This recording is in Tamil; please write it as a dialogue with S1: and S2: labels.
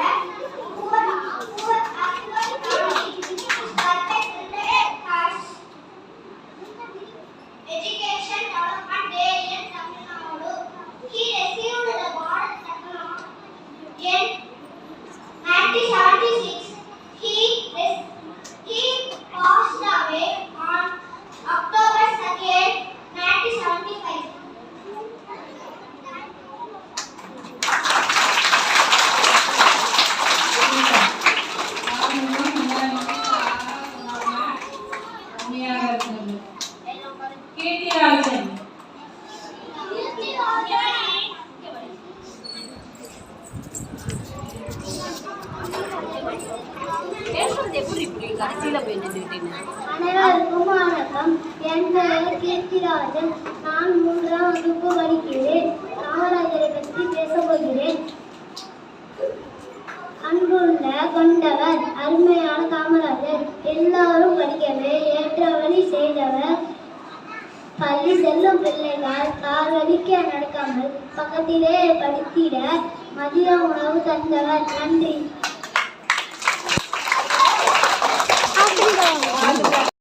S1: Yeah.
S2: கீர்த்திராஜன்
S1: அனைவருக்கும் வணக்கம் என் பெயர் கீர்த்திராஜன் நான் மூன்றாம் வகுப்பு படிக்கிறேன் காமராஜரை பற்றி பேசப் போகிறேன் அன்புள்ள கொண்டவர் அருமையான காமராஜர் எல்லாரும் படிக்கவே ஏற்ற வழி செய்தவர். பள்ளி செல்லும் பிள்ளைகள் கால் நடக்காமல் பக்கத்திலே படித்திட மதிய உணவு தந்தவர். நன்றி.